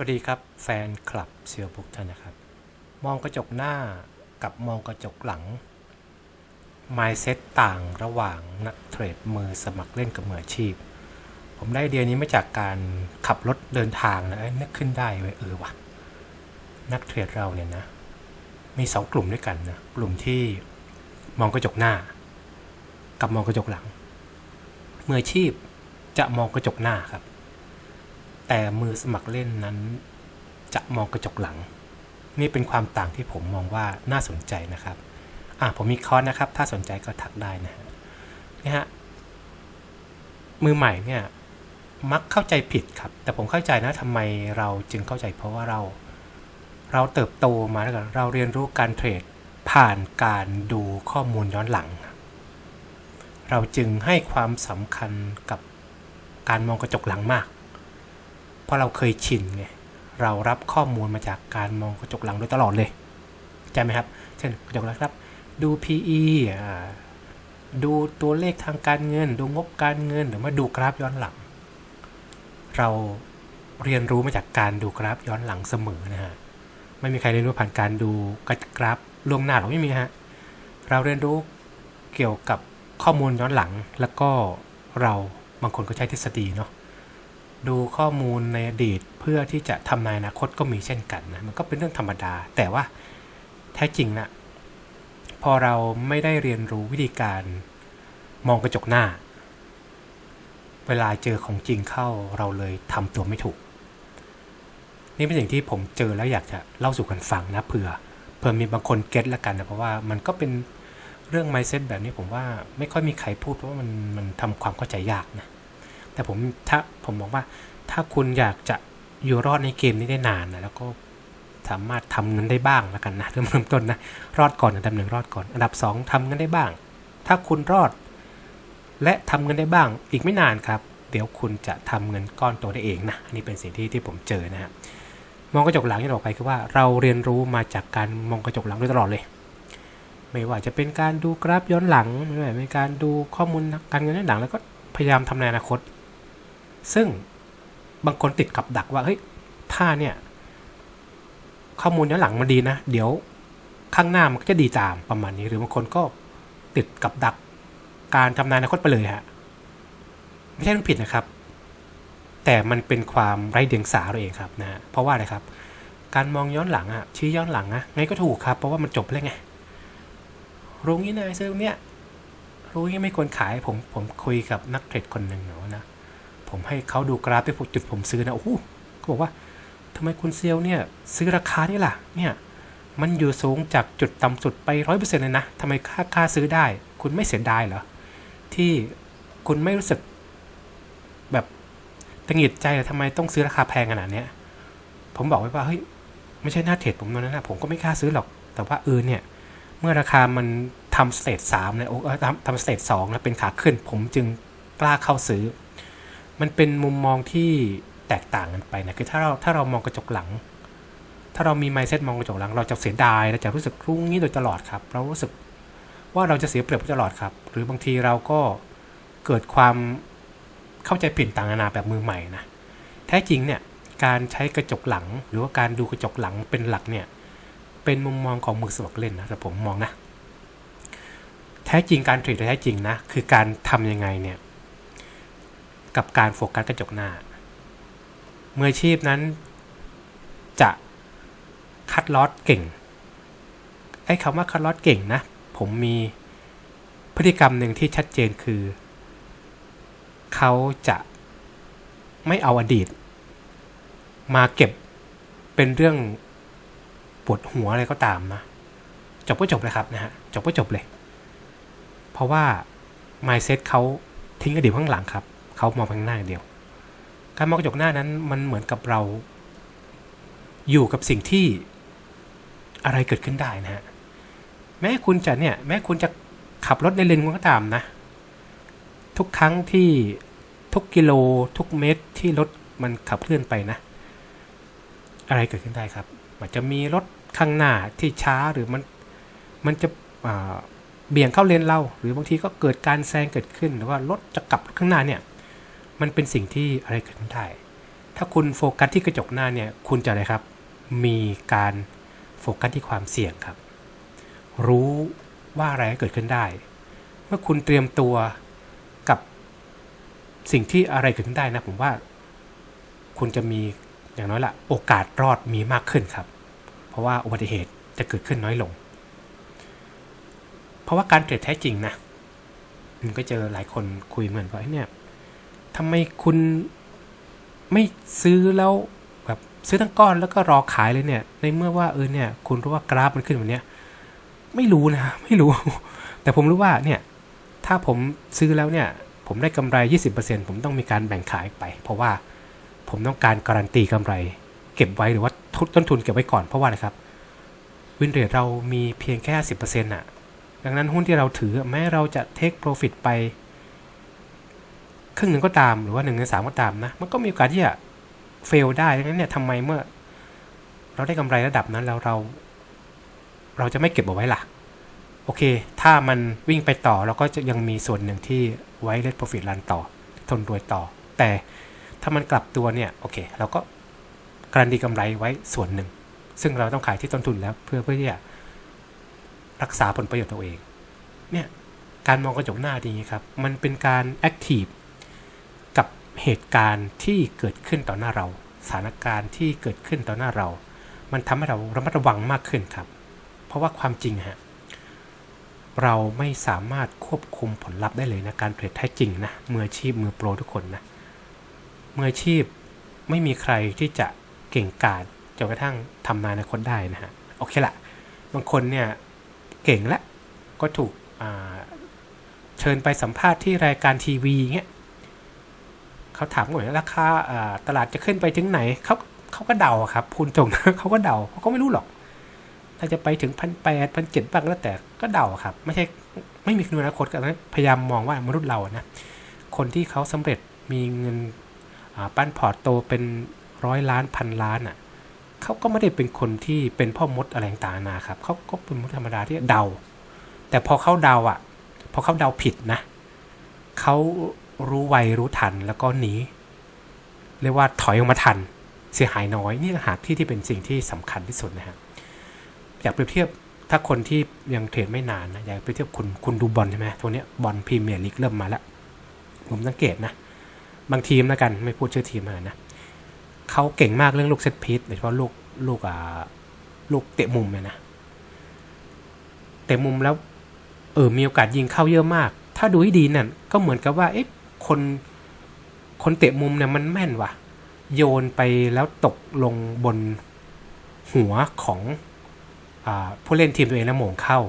วัสดีครับแฟนคลับเซียวบุกท่านนะครับ มองกระจกหน้ากับมองกระจกหลัง mindset ต่างระหว่างนักเทรดมือสมัครเล่นกับมืออาชีพ ผมได้ไอเดียนี้มาจากการขับรถเดินทางนะเอ้นึกขึ้นได้เว้ยเออวะนักเทรดเราเนี่ยนะ มีสองกลุ่มด้วยกันนะกลุ่มที่มองกระจกหน้า กับมองกระจกหลังมืออาชีพจะมองกระจกหน้าครับ แต่มือสมัครเล่นนั้นจะมองกระจกหลัง นี่เป็นความต่างที่ผมมองว่าน่าสนใจนะครับ อะผมมีคอร์สนะครับ ถ้าสนใจก็ทักได้นะฮะนี่ฮะมือใหม่เนี่ยมักเข้าใจผิดครับ แต่ผมเข้าใจนะทำไมเราจึงเข้าใจเพราะว่าเรา เราเติบโตมาแล้วกันเราเรียนรู้การเทรดผ่านการดูข้อมูลย้อนหลัง เราจึงให้ความสำคัญกับการมองกระจกหลังมาก เพราะเราเคยชินไงเรารับข้อมูลมาจากการมองกระจกหลังโดยตลอดเลยใช่ไหมครับ เช่นกระจกหลังครับ ดู PE อ่าดูตัวเลขทางการเงิน ดูงบการเงินหรือว่าดูกราฟย้อนหลัง เราเรียนรู้มาจากการดูกราฟย้อนหลังเสมอนะฮะไม่มีใครเรียนรู้ผ่านการดูกราฟล่วงหน้าหรอกไม่มีฮะเราเรียนรู้เกี่ยวกับข้อมูลย้อนหลัง แล้วก็เราบางคนก็ใช้ทฤษฎีเนาะ ดูข้อมูลในอดีตเพื่อที่จะทำนายอนาคตก็มีเช่นกันนะมันก็เป็นเรื่องธรรมดา แต่ว่าแท้จริงนะพอเราไม่ได้เรียนรู้วิธีการมองกระจกหน้า เวลาเจอของจริงเข้าเราเลยทำตัวไม่ถูก นี่เป็นสิ่งที่ผมเจอแล้วอยากจะเล่าสู่กันฟังนะเผื่อเผื่อมีบางคนเก็ตละกันนะเพราะว่ามันก็เป็นเรื่อง mindset แบบนี้ผมว่าไม่ค่อยมีใครพูดเพราะว่ามันมันทำความเข้าใจยากนะ แต่ผมถ้าผมมองว่า ถ้าคุณอยากจะอยู่รอดในเกมนี้ได้นานนะแล้วก็สามารถทำเงินได้บ้างแล้วกันนะเริ่มต้นนะรอดก่อนอันดับหนึ่งรอดก่อน อันดับสองทำเงินได้บ้าง ถ้าคุณรอด และทำเงินได้บ้าง อีกไม่นานครับ เดี๋ยวคุณจะทำเงินก้อนโตได้เองนะอันนี้เป็นสิ่งที่ที่ผมเจอนะฮะมองกระจกหลังที่เราไปคือว่าเราเรียนรู้มาจากการมองกระจกหลังโดยตลอดเลย ไม่ว่าจะเป็นการดูกราฟย้อนหลังไม่ว่าเป็นการดูข้อมูลการเงินย้อนหลัง แล้วก็พยายามทำในอนาคต ซึ่งบางคนติดกับดักว่าเฮ้ยถ้าเนี่ย ข้อมูลย้อนหลังมันดีนะ เดี๋ยวข้างหน้ามันก็จะดีตามประมาณนี้ หรือบางคนก็ติดกับดักการทำนายอนาคตไปเลยฮะไม่ใช่เรื่องผิดนะครับ แต่มันเป็นความไร้เดียงสาเราเองครับนะเพราะว่าอะไรครับ การมองย้อนหลังอะชี้ย้อนหลังอะไงก็ถูกครับ เพราะว่ามันจบแล้วไงรู้งี้นายซื้อเนี้ยรู้งี้ไม่ควรขายผมผมคุยกับนักเทรดคนหนึ่งเนาะนะ ผมให้เขาดูกราฟที่จุดผมซื้อนะโอ้โหเขาบอกว่าทำไมคุณเซลเนี่ยซื้อราคานี่ล่ะเนี่ยมันอยู่สูงจากจุดต่ำสุดไปร้อยเปอร์เซ็นต์เลยนะทำไมค่าค่าซื้อได้ คุณไม่เสียดายเหรอที่คุณไม่รู้สึกแบบตังหงิดใจเหรอทำไมต้องซื้อราคาแพงขนาดเนี้ยผมบอกไว้ว่าเฮ้ยไม่ใช่หน้าเทรดผมตอนนั้นนะผมก็ไม่กล้าซื้อหรอก แต่ว่าเออเนี่ยเมื่อราคามันทำสเตจสามเนี่ยโอ้เออทำทำสเตจสองแล้วเป็นขาขึ้น ผมจึงกล้าเข้าซื้อ มันเป็นมุมมองที่แตกต่างกันไปนะคือถ้าเราถ้าเรามองกระจกหลัง ถ้าเรามี mindset มองกระจกหลัง เราจะเสียดายเราจะรู้สึกรุ่งนี้โดยตลอดครับ เรารู้สึกว่าเราจะเสียเปรียบตลอดครับ หรือบางทีเราก็เกิดความเข้าใจผิดต่างนานาแบบมือใหม่นะแท้จริงเนี่ยการใช้กระจกหลัง หรือว่าการดูกระจกหลังเป็นหลักเนี่ยเป็นมุมมองของมือสมัครเล่นนะแต่ผมมองนะแท้จริงการเทรดแท้จริงนะคือการทำยังไงเนี่ย กับการโฟกัสกระจกหน้า มืออาชีพนั้น จะคัดลอตเก่ง ไอ้คำว่าคัดลอตเก่งนะ ผมมีพฤติกรรมหนึ่งที่ชัดเจนคือ เขาจะไม่เอาอดีต มาเก็บเป็นเรื่องปวดหัวอะไรก็ตามนะจบก็จบเลยครับนะฮะจบก็จบเลย เพราะว่า mindset เขาทิ้งอดีตข้างหลังครับ เขามองไปข้างหน้าอย่างเดียว การมองกระจกหน้านั้นมันเหมือนกับเรา อยู่กับสิ่งที่อะไรเกิดขึ้นได้นะฮะแม้คุณจะเนี่ยแม้คุณจะขับรถในเลนก็ตามนะ ทุกครั้งที่ทุกกิโลทุกเมตรที่รถมันขับเคลื่อนไปนะ อะไรเกิดขึ้นได้ครับอาจจะมีรถข้างหน้าที่ช้าหรือมันมันจะเบี่ยงเข้าเลนเรา หรือบางทีก็เกิดการแซงเกิดขึ้นหรือว่ารถจะกลับข้างหน้าเนี่ย มันเป็นสิ่งที่อะไรเกิดขึ้นได้ ถ้าคุณโฟกัสที่กระจกหน้าเนี่ยคุณจะอะไรครับ มีการโฟกัสที่ความเสี่ยงครับ รู้ว่าอะไรเกิดขึ้นได้ เมื่อคุณเตรียมตัวกับสิ่งที่อะไรเกิดขึ้นได้นะผมว่า คุณจะมีอย่างน้อยละโอกาสรอดมีมากขึ้นครับ เพราะว่าอุบัติเหตุจะเกิดขึ้นน้อยลง เพราะว่าการเทรดแท้จริงนะผมก็เจอหลายคนคุยเหมือนว่าเนี่ย ทำไมคุณไม่ซื้อแล้วแบบซื้อทั้งก้อนแล้วก็รอขายเลยเนี่ย ในเมื่อว่าเออเนี่ย คุณรู้ว่ากราฟมันขึ้นแบบเนี้ย ไม่รู้นะไม่รู้ แต่ผมรู้ว่าเนี่ย ถ้าผมซื้อแล้วเนี่ย ผมได้กำไร 20%ผมต้องมีการแบ่งขายไป เพราะว่าผมต้องการการันตีกำไร เก็บไว้หรือว่าทุนต้นทุนเก็บไว้ก่อนเพราะว่าอะไรครับวินเรทเรามีเพียงแค่ 10%น่ะดังนั้นหุ้นที่เราถือแม้เราจะเทคโปรฟิตไป ครึ่งหนึ่งก็ตามหรือว่าหนึ่งในสามก็ตามนะ มันก็มีโอกาสที่จะเฟลได้ดังนั้นเนี่ยทำไมเมื่อ เราได้กำไรระดับนั้นแล้วเรา เราจะไม่เก็บเอาไว้ล่ะ โอเค ถ้ามันวิ่งไปต่อเราก็จะยังมีส่วนหนึ่งที่ไว้เลทโปรฟิตรันต่อ ทนรวยต่อ แต่ถ้ามันกลับตัวเนี่ยโอเค เราก็การันตีกำไรไว้ส่วนหนึ่ง ซึ่งเราต้องขายที่ต้นทุนแล้ว เพื่อเพื่อที่จะรักษาผลประโยชน์ตัวเอง เนี่ยการมองกระจกหน้าดีครับ มันเป็นการแอคทีฟ เหตุการณ์ที่เกิดขึ้นต่อหน้าเรา สถานการณ์ที่เกิดขึ้นต่อหน้าเรา มันทำให้เราระมัดระวังมากขึ้นครับ เพราะว่าความจริงฮะเราไม่สามารถควบคุมผลลัพธ์ได้เลยนะการเทรดแท้จริงนะมืออาชีพมือโปรทุกคนนะมืออาชีพไม่มีใครที่จะเก่งกาจจนกระทั่งทำนายอนาคตได้นะฮะโอเคละบางคนเนี่ยเก่งแล้วก็ถูกเชิญไปสัมภาษณ์ที่รายการทีวีเงี้ย เขาถามว่าราคาตลาดจะขึ้นไปถึงไหนเขาเขาก็เดาครับพูนตรงเขาก็เดาเขาก็ไม่รู้หรอกถ้าจะไปถึงพันแปดพันเจ็ดบ้างแล้วแต่ก็เดาครับ ไม่ใช่ไม่มีคุณอนาคตกันพยายามมองว่ามนุษย์เรานะคนที่เขาสำเร็จมีเงินปั้นพอร์ตโตเป็นร้อยล้านพันล้านอะเขาก็ไม่ได้เป็นคนที่เป็นพ่อมดอะไรต่างๆนะครับเขาก็เป็นมนุษย์ธรรมดาที่เดา แต่พอเขาเดาอะ พอเขาเดาผิดนะเขา รู้ไวรู้ทันแล้วก็หนีเรียกว่าถอยออกมาทัน เสียหายน้อยนี่หากที่ที่เป็นสิ่งที่สำคัญที่สุดนะฮะอยากเปรียบเทียบถ้าคนที่ยังเทรดไม่นานนะอยากเปรียบเทียบคุณคุณดูบอลใช่ไหมตัวนี้บอลพรีเมียร์ลีกเริ่มมาแล้ว ผมสังเกตนะ บางทีมแล้วกันไม่พูดชื่อทีมมานะเขาเก่งมากเรื่องลูกเซตพีทโดยเฉพาะลูกลูกอ่าลูกเตะมุมเนี่ยนะเตะมุมแล้วเออมีโอกาสยิงเข้าเยอะมาก ถ้าดูให้ดีนั่นก็เหมือนกับว่าเอ๊ะ คนคนเตะมุมเนี่ยมันแม่นว่ะ โยนไปแล้วตกลงบนหัวของอผู้เล่นทีมตัวเองแล้วโมงเข้า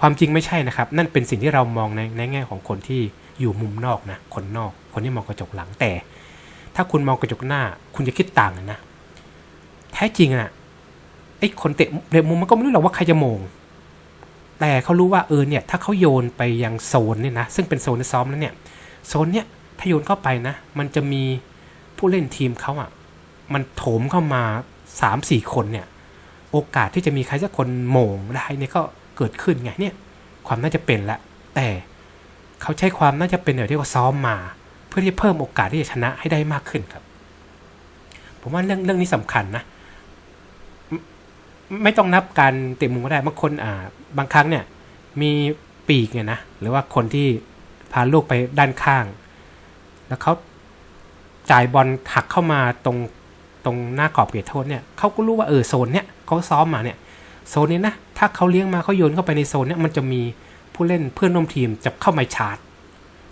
ความจริงไม่ใช่นะครับ นั่นเป็นสิ่งที่เรามองในในแง่ของคนที่อยู่มุมนอกนะคนนอก คนที่มองกระจกหลังแต่ ถ้าคุณมองกระจกหน้า คุณจะคิดต่างนะแท้จริงอะไอ้คนเตะเตะมุมมันก็ไม่รู้หรอกว่าใครจะโมง แต่เขารู้ว่าเออเนี่ย ถ้าเขาโยนไปยังโซนเนี่ยนะซึ่งเป็นโซนที่ซ้อมแล้วเนี่ย โซนเนี้ยถ้าโยนเข้าไปนะ มันจะมีผู้เล่นทีมเขาอะ่ะ มันโถมเข้ามาสามสี่คนเนี่ย โอกาสที่จะมีใครสักคนโมงได้เนี่ยก็เกิดขึ้นไงเนี่ย ความน่าจะเป็นละ แต่เขาใช้ความน่าจะเป็นที่เขาซ้อมมา เพื่อที่จะเพิ่มโอกาสที่จะชนะให้ได้มากขึ้นครับ ผมว่าเรื่องเรื่องนี้สำคัญนะไม่ต้องนับการเตะมุมก็ได้บางคนอ่า บางครั้งเนี่ย มีปีกเนี่ยนะ หรือว่าคนที่ พาลูกไปด้านข้าง แล้วเขาจ่ายบอลหักเข้ามาตรงตรงหน้ากรอบเขตโทษเนี่ยเขาก็รู้ว่าเออโซนเนี้ยเขาซ้อมมาเนี่ยโซนนี้นะถ้าเขาเลี้ยงมาเขาโยนเข้าไปในโซนเนี้ยมันจะมีผู้เล่นเพื่อนร่วมทีมจะเข้ามาชาร์จ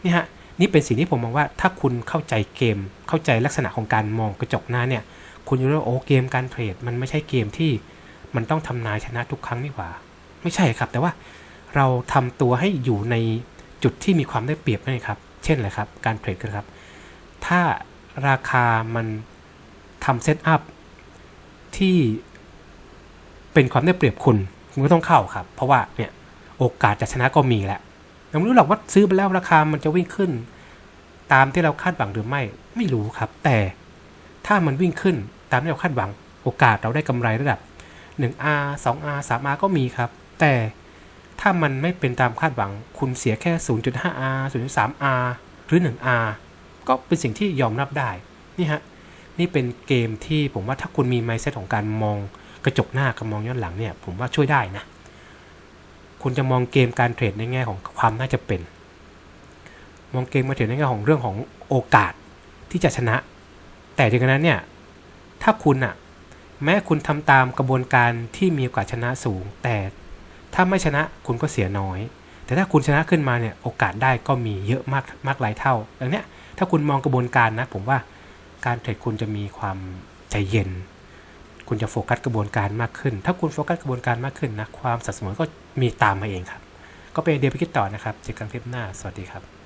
นี่ฮะนี่เป็นสิ่งที่ผมมองว่าถ้าคุณเข้าใจเกม เข้าใจลักษณะของการมองกระจกหน้าเนี่ยคุณจะรู้ว่าโอ้เกมการเทรดมันไม่ใช่เกมที่มันต้องทำนายชนะทุกครั้งนี่หว่า ไม่ใช่ครับ แต่ว่าเราทำตัวให้อยู่ใน จุดที่มีความได้เปรียบนั่นครับ เช่นอะไรครับ การเทรดกันครับ ถ้าราคามันทำเซตอัพที่เป็นความได้เปรียบคุณ คุณก็ต้องเข้าครับ เพราะว่าเนี่ยโอกาสจะชนะก็มีแหละเราไม่รู้หรอกว่าซื้อไปแล้วราคามันจะวิ่งขึ้น ตามที่เราคาดหวังหรือไม่ ไม่รู้ครับ แต่ถ้ามันวิ่งขึ้นตามที่เราคาดหวัง โอกาสเราได้กำไรระดับ 1R 2R 3R ก็มีครับ แต่ ถ้ามันไม่เป็นตามคาดหวัง คุณเสียแค่ 0.5R 0.3R หรือ 1R ก็เป็นสิ่งที่ยอมรับได้ นี่ฮะ นี่เป็นเกมที่ผมว่าถ้าคุณมี mindset ของการมองกระจกหน้ากับมองย้อนหลังเนี่ย ผมว่าช่วยได้นะ คุณจะมองเกมการเทรดในแง่ของความน่าจะเป็น มองเกมมาเทรดในแง่ของเรื่องของโอกาสที่จะชนะ แต่ถึงกนั้นเนี่ย ถ้าคุณอะแม้คุณทำตามกระบวนการที่มีโอกาสชนะสูง แต่ ถ้าไม่ชนะคุณก็เสียน้อย แต่ถ้าคุณชนะขึ้นมาเนี่ยโอกาสได้ก็มีเยอะมากมากหลายเท่าดังเนี้ยถ้าคุณมองกระบวนการนะ ผมว่าการเทรดคุณจะมีความใจเย็น คุณจะโฟกัสกระบวนการมากขึ้น ถ้าคุณโฟกัสกระบวนการมากขึ้นนะความสัดส่วนก็มีตามมาเองครับ ก็เป็นเดียไปคิดต่อนะครับเจอกันคลิปหน้าสวัสดีครับ